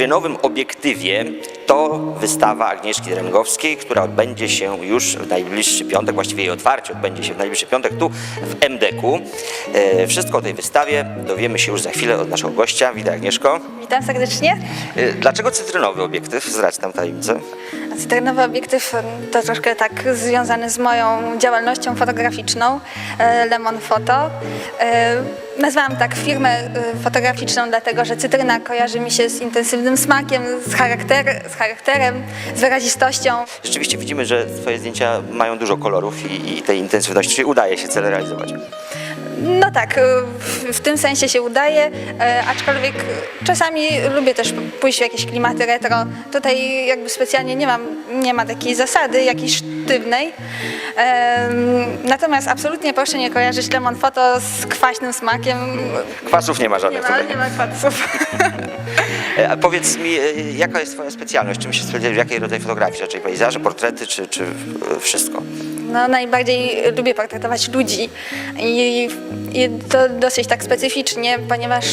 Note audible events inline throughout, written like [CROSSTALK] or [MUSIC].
W cytrynowym obiektywie to wystawa Agnieszki Dręgowskiej, która odbędzie się już w najbliższy piątek, właściwie jej otwarcie odbędzie się w najbliższy piątek tu w MDK-u. E, wszystko o tej wystawie dowiemy się już za chwilę od naszego gościa. Witaj Agnieszko. Witam serdecznie. E, dlaczego cytrynowy obiektyw? Zdradź tam tajemnicę. Cytrynowy obiektyw to troszkę tak związany z moją działalnością fotograficzną e, Lemon Photo. Nazwałam tak firmę fotograficzną, dlatego że cytryna kojarzy mi się z intensywnym smakiem, z, charakter, z charakterem, z wyrazistością. Rzeczywiście widzimy, że twoje zdjęcia mają dużo kolorów i, i tej intensywności, czyli udaje się cel realizować. No tak, w, w tym sensie się udaje, e, aczkolwiek czasami lubię też pójść w jakieś klimaty retro. Tutaj jakby specjalnie nie mam, nie ma takiej zasady jakiejś sztywnej. Natomiast absolutnie proszę nie kojarzyć Lemon Photo z kwaśnym smakiem. Kwasów nie ma Nie żadnych ma, tutaj. nie ma kwasów. [LAUGHS] E, A powiedz mi, e, jaka jest twoja specjalność? Czym się specjalizujesz? Jakiej rodzaj fotografii? Raczej pejzaże, portrety, czy, czy e, wszystko? No, najbardziej lubię portretować ludzi i, i to dosyć tak specyficznie, ponieważ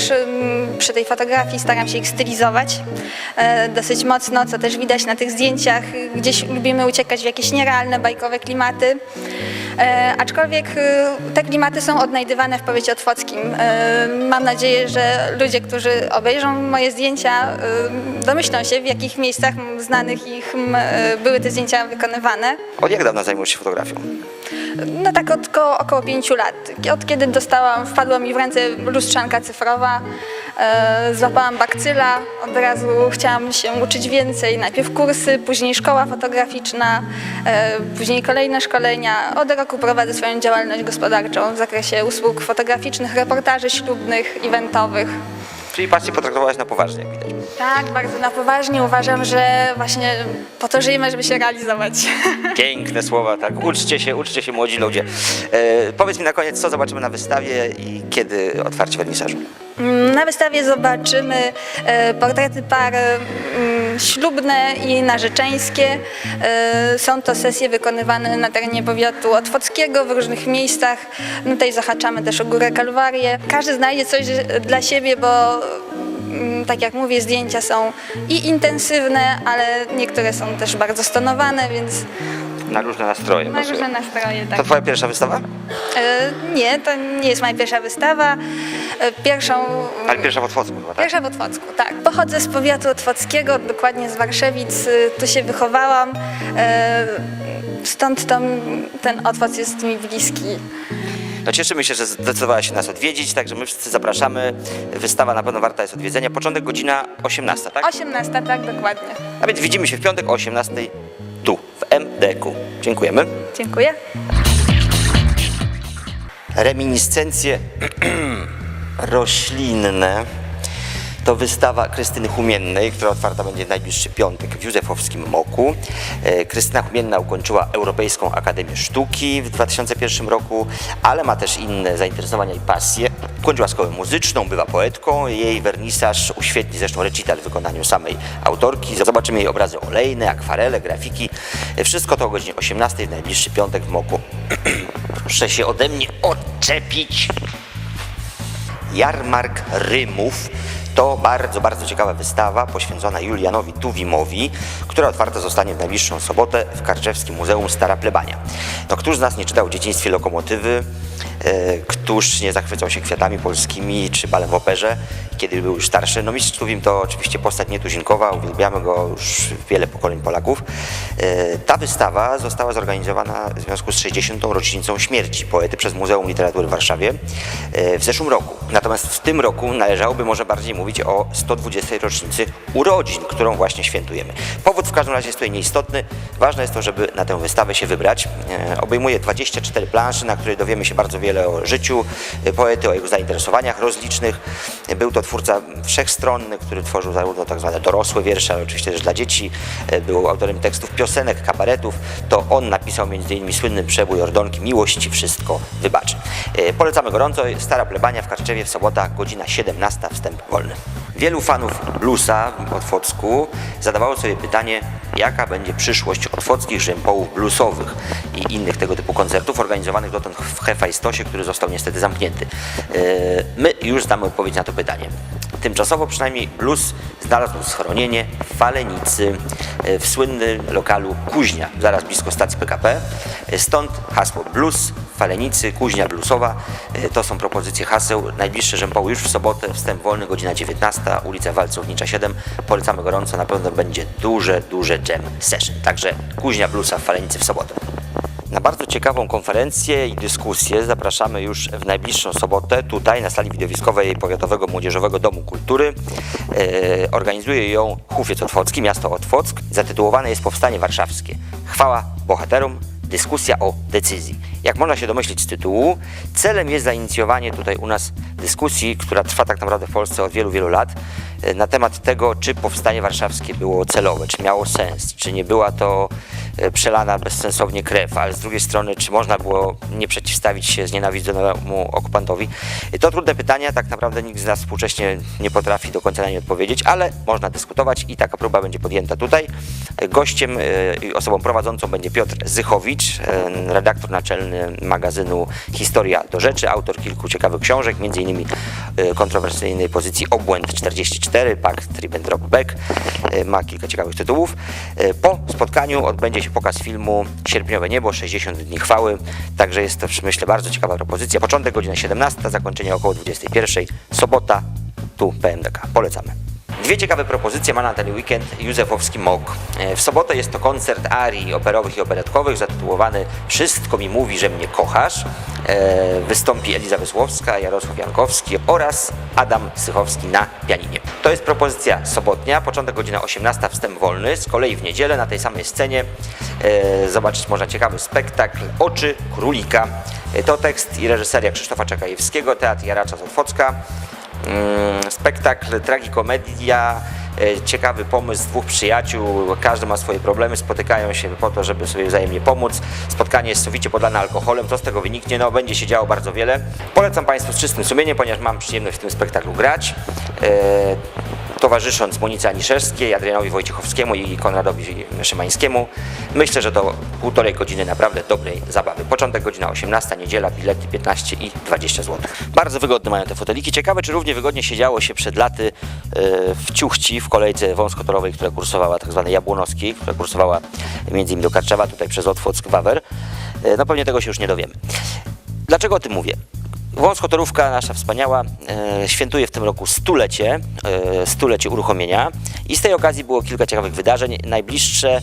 przy tej fotografii staram się ich stylizować e, dosyć mocno, co też widać na tych zdjęciach. Gdzieś lubimy uciekać w jakieś nierealne, bajkowe klimaty. E, aczkolwiek e, te klimaty są odnajdywane w powiecie otwockim. E, mam nadzieję, że ludzie, którzy obejrzą moje zdjęcia, e, domyślą się, w jakich miejscach znanych ich m, e, były te zdjęcia wykonywane. Od jak dawna zajmujesz się fotografią? No tak od ko- około pięciu lat. Od kiedy dostałam, wpadła mi w ręce lustrzanka cyfrowa, e, złapałam bakcyla, od razu chciałam się uczyć więcej. Najpierw kursy, później szkoła fotograficzna, e, później kolejne szkolenia. Od roku prowadzę swoją działalność gospodarczą w zakresie usług fotograficznych, reportaży ślubnych, eventowych. Czyli pasję potraktowałaś na poważnie, jak widać. Tak, bardzo na poważnie uważam, że właśnie po to żyjemy, żeby się realizować. [LAUGHS] Piękne słowa, tak. Uczcie się, uczcie się młodzi ludzie. E, powiedz mi na koniec, co zobaczymy na wystawie i kiedy otwarcie wernisażu? Mm, Na wystawie zobaczymy e, portrety par mm, ślubne i narzeczeńskie. E, Są to sesje wykonywane na terenie powiatu otwockiego w różnych miejscach. No Tutaj zahaczamy też o Górę Kalwarię. Każdy znajdzie coś dla siebie, bo mm, tak jak mówię, zdjęcia są i intensywne, ale niektóre są też bardzo stonowane, więc Na różne nastroje. na różne nastroje. Tak. To twoja pierwsza wystawa? E, Nie, to nie jest moja pierwsza wystawa. E, Pierwszą Ale pierwsza w Otwocku chyba, tak? Pierwsza w Otwocku, tak. Pochodzę z powiatu otwockiego, dokładnie z Warszewic. y, Tu się wychowałam. e, Stąd to, ten Otwoc jest mi bliski. No cieszymy się, że zdecydowałaś się nas odwiedzić, także my wszyscy zapraszamy. Wystawa na pewno warta jest odwiedzenia. Początek godzina 18, tak? 18, tak, dokładnie. A więc widzimy się w piątek o 18 tu, w MDK. Dziękujemy. Dziękuję. Reminiscencje [CLEARS THROAT] roślinne to wystawa Krystyny Humiennej, która otwarta będzie w najbliższy piątek w Józefowskim Moku. E, Krystyna Humienna ukończyła Europejską Akademię Sztuki w 2001 roku, ale ma też inne zainteresowania i pasje. Ukończyła szkołę muzyczną, bywa poetką. Jej wernisaż uświetni zresztą recital w wykonaniu samej autorki. Zobaczymy jej obrazy olejne, akwarele, grafiki. E, Wszystko to o godzinie 18 w najbliższy piątek w Moku. [CLEARS THROAT] Proszę się ode mnie odczepić. Jarmark Rymów to bardzo, bardzo ciekawa wystawa poświęcona Julianowi Tuwimowi, która otwarta zostanie w najbliższą sobotę w Karczewskim Muzeum Stara Plebania. No, któż z nas nie czytał w dzieciństwie Lokomotywy? E, któż nie zachwycał się kwiatami polskimi czy balem w operze, kiedy był już starszy? No mistrz Tuwim to oczywiście postać nietuzinkowa, uwielbiamy go już wiele pokoleń Polaków. E, ta wystawa została zorganizowana w związku z 60. rocznicą śmierci poety przez Muzeum Literatury w Warszawie e, w zeszłym roku. Natomiast w tym roku należałoby może bardziej mówić o 120. rocznicy urodzin, którą właśnie świętujemy. Powód w każdym razie jest tutaj nieistotny. Ważne jest to, żeby na tę wystawę się wybrać. E, Obejmuje 24 plansze, na której dowiemy się bardzo wiele o życiu e, poety, o jego zainteresowaniach rozlicznych. E, Był to twórca wszechstronny, który tworzył zarówno tak zwane dorosłe wiersze, ale oczywiście też dla dzieci. Był autorem tekstów piosenek, kabaretów. To on napisał m.in. słynny przebój Ordonki Miłości wszystko wybaczy. Polecamy gorąco. Stara plebania w Karczewie w sobota, godzina 17, wstęp wolny. Wielu fanów bluesa w Otwocku zadawało sobie pytanie, jaka będzie przyszłość otwockich rzępołów bluesowych i innych tego typu koncertów organizowanych dotąd w Hefajstosie, który został niestety zamknięty. E, My już znamy odpowiedź na to pytanie. Tymczasowo przynajmniej blues znalazł schronienie w Falenicy, e, w słynnym lokalu Kuźnia, zaraz blisko stacji PKP. Stąd hasło blues Falenicy, Kuźnia bluesowa. E, To są propozycje haseł. Najbliższe rzępoły już w sobotę, wstęp wolny, godzina 19, ulica Walcownicza 7. Polecamy gorąco, na pewno będzie duże, duże jam session. Także Kuźnia bluesa w Falenicy w sobotę. Na bardzo ciekawą konferencję i dyskusję zapraszamy już w najbliższą sobotę tutaj na sali widowiskowej Powiatowego Młodzieżowego Domu Kultury. E, organizuje ją Hufiec Otwocki, miasto Otwock. Zatytułowane jest Powstanie Warszawskie. Chwała bohaterom, dyskusja o decyzji. Jak można się domyślić z tytułu, celem jest zainicjowanie tutaj u nas dyskusji, która trwa tak naprawdę w Polsce od wielu, wielu lat, na temat tego, czy powstanie warszawskie było celowe, czy miało sens, czy nie była to e, przelana bezsensownie krew, ale z drugiej strony, czy można było nie przeciwstawić się znienawidzonemu okupantowi. I To trudne pytania, tak naprawdę nikt z nas współcześnie nie potrafi do końca na nie odpowiedzieć, ale można dyskutować i taka próba będzie podjęta tutaj. E, Gościem e, i osobą prowadzącą będzie Piotr Zychowicz, e, redaktor naczelny magazynu Historia do Rzeczy, autor kilku ciekawych książek, m.in. e, kontrowersyjnej pozycji Obłęd 44, Pakt Ribbentrop-Beck, e, ma kilka ciekawych tytułów. E, Po spotkaniu odbędzie się pokaz filmu Sierpniowe Niebo, 60 dni chwały, także jest to myślę bardzo ciekawa propozycja. Początek godzina 17, zakończenie około 21, sobota, tu PMDK. Polecamy. Dwie ciekawe propozycje ma na ten weekend Józefowski Mok. E, W sobotę jest to koncert arii operowych i operetkowych zatytułowany Wszystko mi mówi, że mnie kochasz. E, Wystąpi Eliza Wysłowska, Jarosław Jankowski oraz Adam Sychowski na pianinie. To jest propozycja sobotnia, początek godzina 18, wstęp wolny. Z kolei w niedzielę na tej samej scenie e, zobaczyć można ciekawy spektakl Oczy Królika. To tekst i reżyseria Krzysztofa Czekajewskiego, teatr Jaracza z. Mm, spektakl, tragikomedia, e, ciekawy pomysł dwóch przyjaciół, każdy ma swoje problemy, spotykają się po to, żeby sobie wzajemnie pomóc. Spotkanie jest sowicie podane alkoholem, co z tego wyniknie? No, będzie się działo bardzo wiele. Polecam Państwu z czystym sumieniem, ponieważ mam przyjemność w tym spektaklu grać. Towarzysząc Monice Aniszewskiej, Adrianowi Wojciechowskiemu i Konradowi Szymańskiemu. Myślę, że to półtorej godziny naprawdę dobrej zabawy. Początek godzina 18, niedziela, bilety 15 i 20 zł. Bardzo wygodne mają te foteliki. Ciekawe, czy równie wygodnie siedziało się przed laty e, w Ciuchci, w kolejce wąskotorowej, która kursowała tak zwanej Jabłonowskiej, która kursowała między innymi do Karczewa, tutaj przez Otwock, Wawer. E, No pewnie tego się już nie dowiemy. Dlaczego o tym mówię? Wąskotorówka nasza wspaniała e, świętuje w tym roku stulecie, e, stulecie uruchomienia i z tej okazji było kilka ciekawych wydarzeń. Najbliższe, e,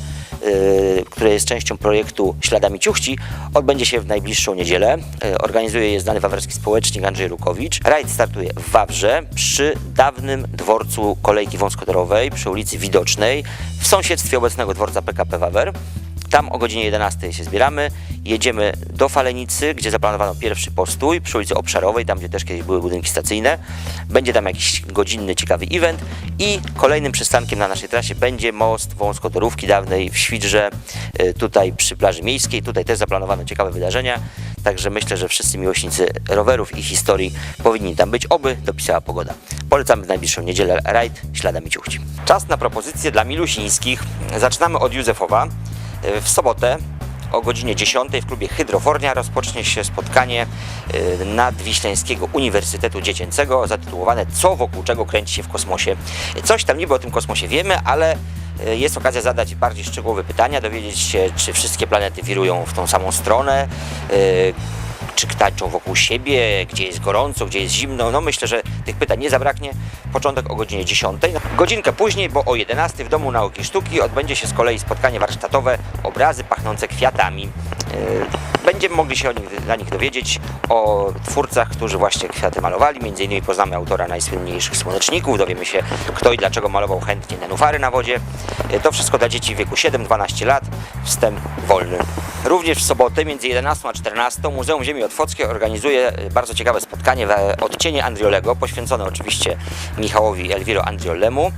które jest częścią projektu Śladami Ciuchci, odbędzie się w najbliższą niedzielę. Organizuje je znany wawerski społecznik Andrzej Rukowicz. Rajd startuje w Wawrze przy dawnym dworcu kolejki wąskotorowej przy ulicy Widocznej w sąsiedztwie obecnego dworca PKP Wawer. Tam o godzinie 11 się zbieramy, jedziemy do Falenicy, gdzie zaplanowano pierwszy postój przy ulicy Obszarowej, tam gdzie też kiedyś były budynki stacyjne. Będzie tam jakiś godzinny, ciekawy event i kolejnym przystankiem na naszej trasie będzie most wąskotorówki dawnej w Świdrze, y, tutaj przy plaży miejskiej. Tutaj też zaplanowano ciekawe wydarzenia, także myślę, że wszyscy miłośnicy rowerów i historii powinni tam być, oby dopisała pogoda. Polecamy w najbliższą niedzielę rajd śladami ciuchci. Czas na propozycje dla milusińskich. Zaczynamy od Józefowa. W sobotę o godzinie 10 w klubie Hydrofornia rozpocznie się spotkanie y, Nadwiślańskiego Uniwersytetu Dziecięcego zatytułowane Co wokół czego kręci się w kosmosie. Coś tam niby o tym kosmosie wiemy, ale y, jest okazja zadać bardziej szczegółowe pytania, dowiedzieć się, czy wszystkie planety wirują w tą samą stronę, czy tańczą wokół siebie, gdzie jest gorąco, gdzie jest zimno. No myślę, że tych pytań nie zabraknie. Początek o godzinie 10. Godzinkę później, bo o 11 w Domu Nauki Sztuki odbędzie się z kolei spotkanie warsztatowe Obrazy pachnące kwiatami. Yy, Będziemy mogli się o nich, dla nich dowiedzieć o twórcach, którzy właśnie kwiaty malowali. Między innymi poznamy autora najsłynniejszych słoneczników, dowiemy się kto i dlaczego malował chętnie nenufary na wodzie. Yy, To wszystko dla dzieci w wieku 7-12 lat. Wstęp wolny. Również w sobotę między 11 a 14 Muzeum Ziemi Otwockiej organizuje y, bardzo ciekawe spotkanie w odcienie Andriolego, poświęcone oczywiście Michałowi Elwiro Andriolemu.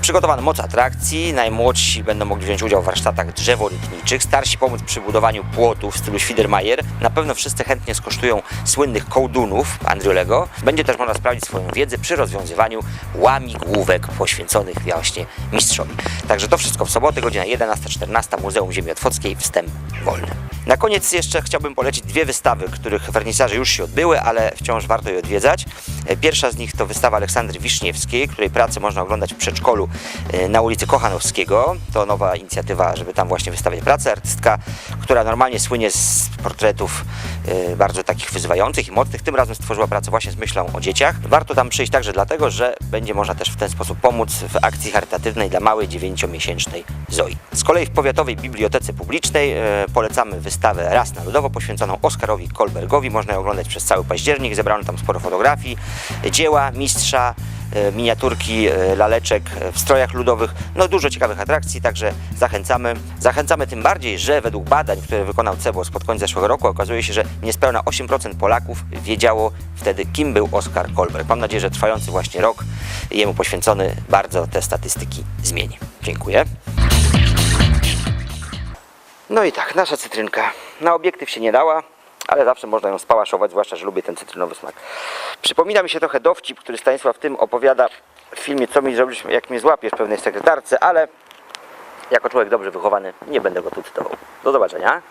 Przygotowano moc atrakcji, najmłodsi będą mogli wziąć udział w warsztatach drzeworytniczych, starsi pomóc przy budowaniu płotów w stylu Biedermeier. Na pewno wszyscy chętnie skosztują słynnych kołdunów Andriolego. Będzie też można sprawdzić swoją wiedzę przy rozwiązywaniu łamigłówek poświęconych właśnie mistrzowi. Także to wszystko w sobotę, godzina 11-14, Muzeum Ziemi Otwockiej, wstęp wolny. Na koniec jeszcze chciałbym polecić dwie wystawy, których wernisaże już się odbyły, ale wciąż warto je odwiedzać. E, Pierwsza z nich to wystawa Aleksandry Wiśniewskiej, której pracę można oglądać w przedszkolu e, na ulicy Kochanowskiego. To nowa inicjatywa, żeby tam właśnie wystawiać pracę. Artystka, która normalnie słynie z portretów e, bardzo takich wyzywających i mocnych, tym razem stworzyła pracę właśnie z myślą o dzieciach. Warto tam przyjść także dlatego, że będzie można też w ten sposób pomóc w akcji charytatywnej dla małej dziewięciomiesięcznej Zoi. Z kolei w Powiatowej Bibliotece Publicznej polecamy wystawę Raz na Ludowo poświęconą Oskarowi Kolbergowi. Można ją oglądać przez cały październik. Zebrano tam sporo fotografii, dzieła mistrza, e, miniaturki, e, laleczek w strojach ludowych. No dużo ciekawych atrakcji, także zachęcamy. Zachęcamy tym bardziej, że według badań, które wykonał CEBOS pod koniec zeszłego roku, okazuje się, że niespełna 8% Polaków wiedziało wtedy, kim był Oskar Kolberg. Mam nadzieję, że trwający właśnie rok jemu poświęcony bardzo te statystyki zmieni. Dziękuję. No i tak, nasza cytrynka. Na obiektyw się nie dała, ale zawsze można ją spałaszować, zwłaszcza, że lubię ten cytrynowy smak. Przypomina mi się trochę dowcip, który Stanisław tym opowiada w filmie Co mi zrobisz, jak mnie złapiesz pewnej sekretarce, ale jako człowiek dobrze wychowany nie będę go tu cytował. Do zobaczenia.